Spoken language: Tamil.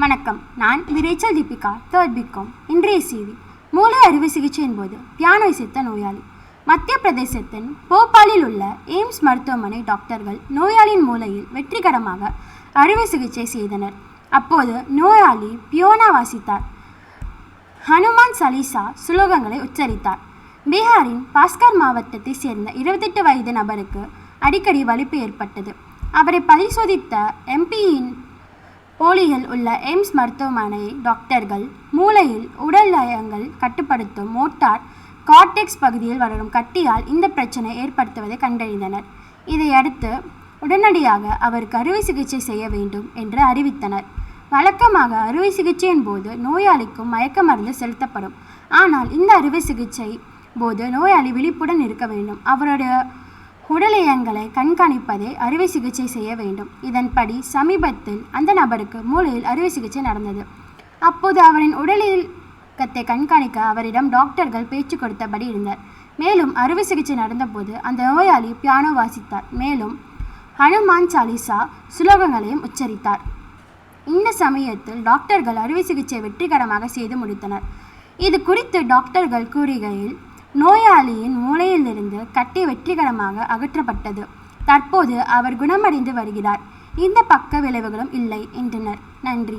வணக்கம். நான் விரைச்சல் தீபிகா தேர்ட் பிகாம் இன்றைய செய்தி மூளை அறுவை சிகிச்சையின் போது பியானோ இசைத்த நோயாளி. மத்திய பிரதேசத்தின் போபாலில் உள்ள எய்ம்ஸ் மருத்துவமனை டாக்டர்கள் நோயாளியின் மூளையில் வெற்றிகரமாக அறுவை சிகிச்சை செய்தனர். அப்போது நோயாளி பியோனா வாசித்தார். ஹனுமான் சலீசா சுலோகங்களை உச்சரித்தார். பீகாரின் பாஸ்கர் மாவட்டத்தைச் சேர்ந்த இருபத்தெட்டு வயது நபருக்கு அடிக்கடி வலிப்பு ஏற்பட்டது. அவரை பரிசோதித்த எம்பியின் போலியில் உள்ள எய்ம்ஸ் மருத்துவமனை டாக்டர்கள் மூளையில் உடல் லயங்கள் கட்டுப்படுத்தும் மோட்டார் கார்டெக்ஸ் பகுதியில் வளரும் கட்டியால் இந்த பிரச்சனை ஏற்படுத்துவதை கண்டறிந்தனர். இதையடுத்து உடனடியாக அவருக்கு அறுவை சிகிச்சை செய்ய வேண்டும் என்று அறிவித்தனர். வழக்கமாக அறுவை சிகிச்சையின் போது நோயாளிக்கும் மயக்க மருந்து செலுத்தப்படும். ஆனால் இந்த அறுவை சிகிச்சை போது நோயாளி விழிப்புடன் இருக்க வேண்டும். அவருடைய உடலியங்களை கண்காணிப்பதே அறுவை சிகிச்சை செய்ய வேண்டும். இதன்படி சமீபத்தில் அந்த நபருக்கு மூளையில் அறுவை சிகிச்சை நடந்தது. அப்போது அவரின் உடலியக்கத்தை கண்காணிக்க அவரிடம் டாக்டர்கள் பேச்சு கொடுத்தபடி இருந்தார். மேலும் அறுவை சிகிச்சை நடந்தபோது அந்த நோயாளி பியானோ வாசித்தார். மேலும் ஹனுமான் சாலிசா சுலோகங்களையும் உச்சரித்தார். இந்த சமயத்தில் டாக்டர்கள் அறுவை சிகிச்சை வெற்றிகரமாக செய்து முடித்தனர். இது குறித்து டாக்டர்கள் கூறுகையில் நோயாளியின் மூளையிலிருந்து கட்டி வெற்றிகரமாக அகற்றப்பட்டது. தற்போது அவர் குணமடைந்து வருகிறார். இந்த பக்க விளைவுகளும் இல்லை என்றனர். நன்றி.